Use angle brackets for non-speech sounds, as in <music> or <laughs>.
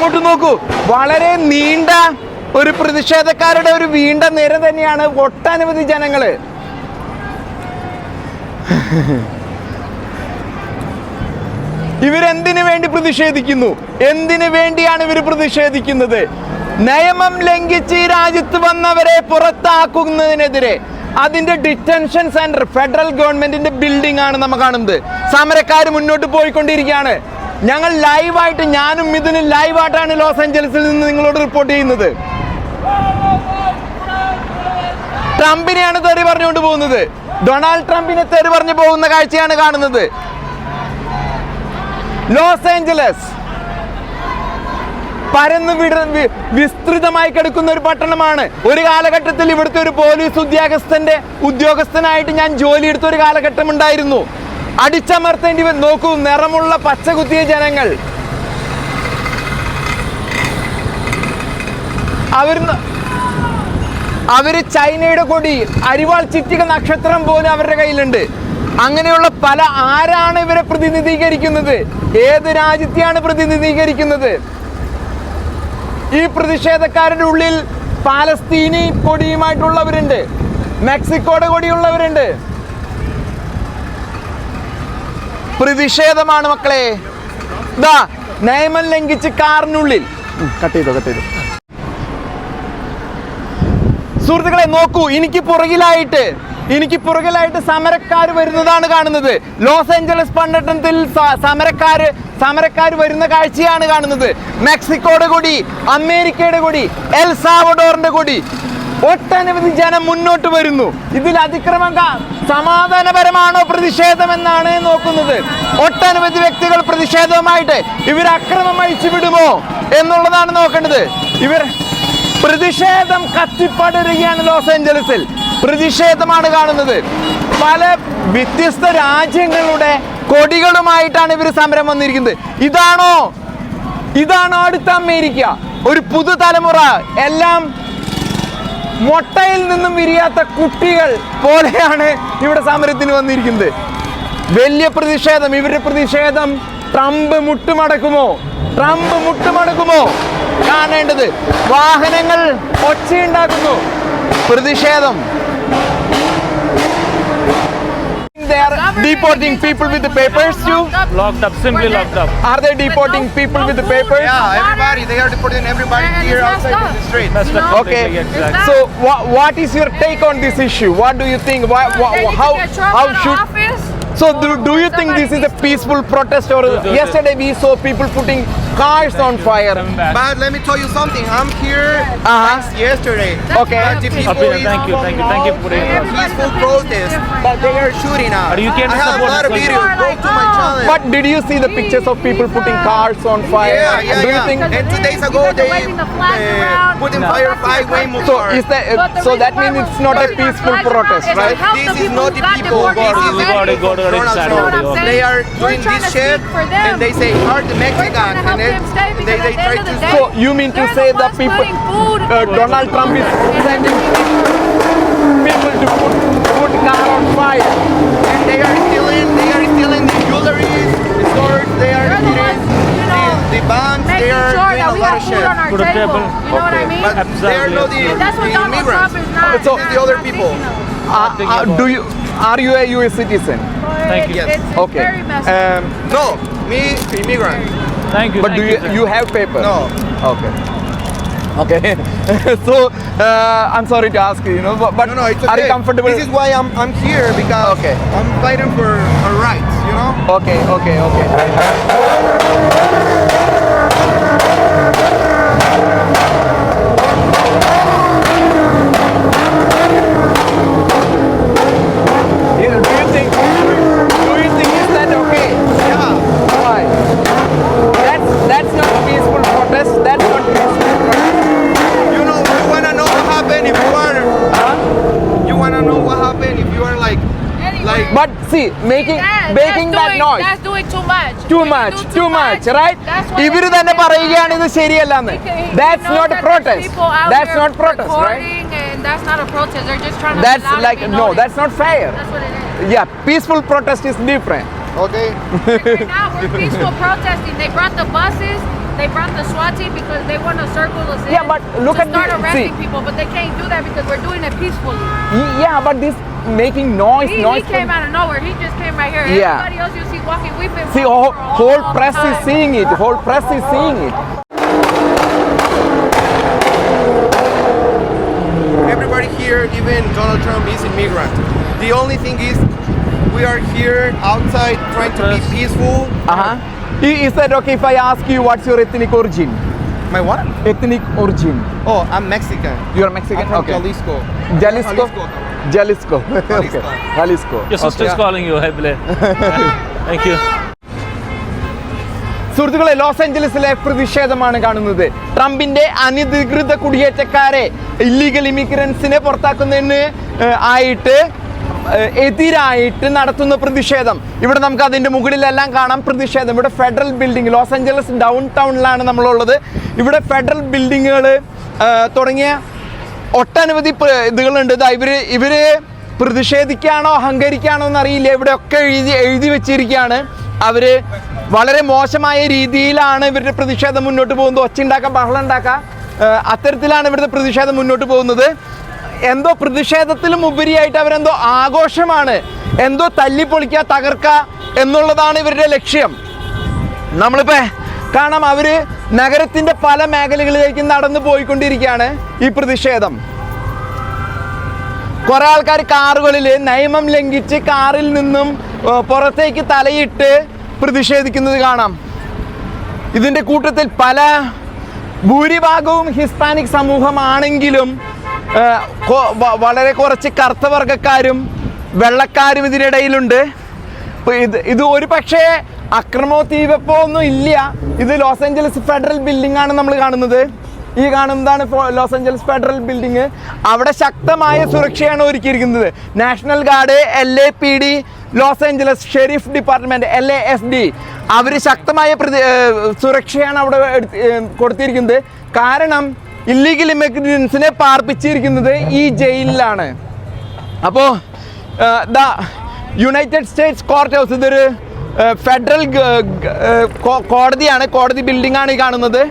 അങ്ങോട്ട് നോക്കൂ. വളരെ നീണ്ട ഒരു പ്രതിഷേധക്കാരുടെ ഒരു വീണ്ട നിര തന്നെയാണ് ഒട്ടനവധി ജനങ്ങൾ. <laughs> ഇവരെന്തിനു വേണ്ടി പ്രതിഷേധിക്കുന്നു? എന്തിനു വേണ്ടിയാണ് ഇവർ പ്രതിഷേധിക്കുന്നത്? നിയമം ലംഘിച്ച് ഈ രാജ്യത്ത് വന്നവരെ പുറത്താക്കുന്നതിനെതിരെ അതിന്റെ ഡിറ്റൻഷൻ സെന്റർ ഫെഡറൽ ഗവൺമെന്റിന്റെ ബിൽഡിംഗ് ആണ് നമ്മൾ കാണുന്നത്. സമരക്കാർ മുന്നോട്ട് പോയിക്കൊണ്ടിരിക്കുകയാണ്. ഞങ്ങൾ ലൈവായിട്ട് ഞാനും മിഥുനും ലൈവായിട്ടാണ് ലോസ് ഏഞ്ചൽസിൽ നിന്ന് നിങ്ങളോട് റിപ്പോർട്ട് ചെയ്യുന്നത്. ട്രംപിനെയാണ് തെറി പറഞ്ഞുകൊണ്ട് പോകുന്നത്. ഡൊണാൾഡ് ട്രംപിനെ തെറി പറഞ്ഞു പോകുന്ന കാഴ്ചയാണ് കാണുന്നത്. ലോസ് ഏഞ്ചലസ് പരന്ന് വിട വിസ്തൃതമായി കിടക്കുന്ന ഒരു പട്ടണമാണ്. ഒരു കാലഘട്ടത്തിൽ ഇവിടുത്തെ ഒരു പോലീസ് ഉദ്യോഗസ്ഥന്റെ ഉദ്യോഗസ്ഥനായിട്ട് ഞാൻ ജോലി എടുത്ത ഒരു കാലഘട്ടം ഉണ്ടായിരുന്നു അടിച്ചമർത്തേണ്ടി വരും നോക്കൂ നിറമുള്ള പച്ച കുത്തിയ ജനങ്ങൾ. അവർ അവർ ചൈനയുടെ കൊടി അരിവാൾ ചിറ്റിക നക്ഷത്രം പോലും അവരുടെ കയ്യിലുണ്ട്. അങ്ങനെയുള്ള പല ആരാണ് ഇവരെ പ്രതിനിധീകരിക്കുന്നത്? ഏത് രാജ്യത്തെയാണ് പ്രതിനിധീകരിക്കുന്നത്? ഈ പ്രതിഷേധക്കാരുടെ ഉള്ളിൽ പാലസ്തീനി കൊടിയുമായിട്ടുള്ളവരുണ്ട്. മെക്സിക്കോയുടെ കൊടിയുള്ളവരുണ്ട്. പ്രതിഷേധമാണ് മക്കളെ. ഇതാ നിയമം ലംഘിച്ച് കാറിനുള്ളിൽ. കട്ട് ചെയ്തോ കട്ട് ചെയ്തോ. സുഹൃത്തുക്കളെ നോക്കൂ എനിക്ക് പുറകിലായിട്ട് എനിക്ക് പുറകിലായിട്ട് സമരക്കാർ വരുന്നതാണ് കാണുന്നത്. ലോസ് ഏഞ്ചലസ് പണ്ടട്ടത്തിൽ സമരക്കാര് സമരക്കാർ വരുന്ന കാഴ്ചയാണ് കാണുന്നത്. മെക്സിക്കോയുടെ കൊടി അമേരിക്കയുടെ കൊടി എൽ സാവഡോറിന്റെ കൊടി ഒട്ടനവധി ജനം മുന്നോട്ട് വരുന്നു. ഇതിൽ അതിക്രമം സമാധാനപരമാണോ പ്രതിഷേധം എന്നാണ് നോക്കുന്നത്. ഒട്ടനവധി വ്യക്തികൾ പ്രതിഷേധവുമായിട്ട് ഇവർ അക്രമം അഴിച്ചു വിടുമോ എന്നുള്ളതാണ് നോക്കേണ്ടത്. ഇവർ പ്രതിഷേധം കത്തിപ്പടരുകയാണ് ലോസ് ഏഞ്ചലസിൽ. പ്രതിഷേധമാണ് കാണുന്നത്. പല വ്യത്യസ്ത രാജ്യങ്ങളുടെ കൊടികളുമായിട്ടാണ് ഇവർ സമരം വന്നിരിക്കുന്നത്. ഇതാണോ? ഇതാണോ അടുത്ത അമേരിക്ക? ഒരു പുതുതലമുറ എല്ലാം മൊട്ടയിൽ നിന്നും വിരിയാത്ത കുട്ടികൾ പോലെയാണ് ഇവിടെ സമരത്തിന് വന്നിരിക്കുന്നത്. വലിയ പ്രതിഷേധം ഇവരുടെ പ്രതിഷേധം ട്രംപ് മുട്ടുമടക്കുമോ? ട്രംപ് മുട്ടുമടക്കുമോ? കാണേണ്ടത് വാഹനങ്ങൾ ഒച്ചയുണ്ടാക്കുന്നു. പ്രതിഷേധം deporting people with the papers too. Locked up, simply locked up. Are they deporting people with the papers? Yeah, everybody. They are deporting everybody here outside messed the street. That's the Okay. exactly. So wha- what is your take on this issue? What do you think? Why, wha- how to get Trump how should So do, do you think this is a peaceful protest or yesterday we saw people putting cars on fire. But let me tell you something. I'm here uh-huh. yesterday. Okay. But the people thank you, thank you, thank you for the peaceful protest. But they are shooting us. Are you I have a lot of videos. Go to my channel. But did you see the pictures of people putting cars on fire? Yeah, yeah, Do you yeah. Think and two days ago they uh, put in fire five way more. So is that uh, so that means it's not a peaceful protest, right? This is not the people They are doing this shit and they say "hard the Mexican and them stay because they, at the end of the day, So you mean to say the that people, food uh, Donald Trump is sending people to put, put car on fire? and they are stealing, they are stealing the jewelry, the stores, they are the stealing ones, you know, the, the banks, they are sure doing a lot of food shit. on our Put a table. table. You know what I mean? But they are not the, And that's what the Donald immigrants. Trump is not. So- It's the other people. Uh, uh, do you are you a U.S. citizen? Thank you. Yes. it's Okay. very messy. Um, No, me immigrant. Thank you. but thank do you sir. you have paper? No. Okay. <laughs> Okay. <laughs> so uh, I'm sorry to ask you, you know, but, but No, no, it's okay. are you comfortable? This is why I'm I'm here because Okay. I'm fighting for our rights. You know. Okay, okay, okay. See, making that- making that doing, noise. That's doing too much. Too When much, too, too much, much, right? That's why ഇവർ തന്നെ. പറയുകയാണ് ഇത് ശരിയല്ലെന്ന് We we That's not a that there's protest. That's not protest, right? And that's not a protest. They're just trying to. That's like no, that's not fair. That's what it is. Yeah, peaceful protest is different. Okay. And now we're peaceful protesting. They brought the buses. they brought the SWAT team because they want to circle us in Yeah, but look to at start the- arresting see. people, but they can't do that because we're doing it peacefully. Yeah, but this making noise, He, he came out of nowhere. He just came right here. Yeah. Everybody else you see walking, we've been See, walking whole, for whole all press is seeing it. Whole press is seeing it. Everybody here, even Donald Trump, is immigrant. The only thing is, we are here outside trying to be peaceful. Uh-huh. He said, that okay if I ask you what's your ethnic origin? My what? Ethnic origin. Oh, I'm Mexican. You are Mexican? I'm from okay. Jalisco. Jalisco? Jalisco. okay. Jalisco. Jalisco. Your sister's Okay. calling you. Hey, Blair. Thank you. സുഹൃത്തുക്കളെ loss ഏഞ്ചലസിലെ പ്രതിഷേധമാണ് കാണുന്നത് ട്രംപിന്റെ അനധികൃത കുടിയേറ്റക്കാരെ illegal ഇമിഗ്രൻസിനെ പുറത്താക്കുന്നതിന് ആയിട്ട് എതിരായിട്ട് നടത്തുന്ന പ്രതിഷേധം. ഇവിടെ നമുക്ക് അതിന്റെ മുകളിലെല്ലാം കാണാം പ്രതിഷേധം. ഇവിടെ federal building Los Angeles down ടൗണിലാണ് നമ്മളുള്ളത്. ഇവിടെ ഫെഡറൽ ബിൽഡിങ്ങുകൾ തുടങ്ങിയ ഒട്ടനവധി ഇതുകളുണ്ട്. ഇതാ ഇവർ ഇവർ പ്രതിഷേധിക്കാണോ അഹങ്കരിക്കാണോ എന്നറിയില്ല. ഇവിടെയൊക്കെ എഴുതി എഴുതി വെച്ചിരിക്കുകയാണ്. അവർ വളരെ മോശമായ രീതിയിലാണ് ഇവരുടെ പ്രതിഷേധം മുന്നോട്ട് പോകുന്നത്. ഒച്ച ഉണ്ടാക്കാം. ബഹളം ഉണ്ടാക്കുക അത്തരത്തിലാണ് ഇവിടുത്തെ പ്രതിഷേധം മുന്നോട്ട് പോകുന്നത്. എന്തോ പ്രതിഷേധത്തിലും ഉപരിയായിട്ട് അവരെന്തോ ആഘോഷമാണ് എന്തോ തല്ലിപ്പൊളിക്കുക തകർക്ക എന്നുള്ളതാണ് ഇവരുടെ ലക്ഷ്യം. നമ്മളിപ്പോ കാരണം അവർ നഗരത്തിന്റെ പല മേഖലകളിലേക്ക് നടന്നു പോയിക്കൊണ്ടിരിക്കുകയാണ് ഈ പ്രതിഷേധം. കുറെ ആൾക്കാർ കാറുകളിൽ നിയമം ലംഘിച്ച് കാറിൽ നിന്നും പുറത്തേക്ക് തലയിട്ട് പ്രതിഷേധിക്കുന്നത് കാണാം. ഇതിന്റെ കൂട്ടത്തിൽ പല ഭൂരിഭാഗവും ഹിസ്പാനിക് സമൂഹമാണെങ്കിലും വളരെ കുറച്ച് കറുത്ത വർഗക്കാരും വെള്ളക്കാരും ഇതിനിടയിലുണ്ട്. ഇത് ഇത് ഒരു പക്ഷേ അക്രമോ തീവപ്പോ ഒന്നും ഇല്ല. ഇത് ലോസ് ഏഞ്ചലസ് ഫെഡറൽ ബിൽഡിംഗ് ആണ് നമ്മൾ കാണുന്നത്. ഈ കാണുന്നതാണ് ലോസ് ഏഞ്ചലസ് ഫെഡറൽ ബിൽഡിംഗ് അവിടെ ശക്തമായ സുരക്ഷയാണ് ഒരുക്കിയിരിക്കുന്നത്. National guard L A P D Los Angeles sheriff department L A F D. അവർ ശക്തമായ പ്രതി സുരക്ഷയാണ് അവിടെ കൊടുത്തിരിക്കുന്നത്. കാരണം ഇല്ലീഗൽ ഇമിഗ്രൻസിനെ പാർപ്പിച്ചിരിക്കുന്നത് ഈ ജയിലിലാണ്. അപ്പോൾ the United States court house ഇതൊരു ഫെഡറൽ കോടതിയാണ്. കോടതി ബിൽഡിംഗ് ആണ് ഈ കാണുന്നത്.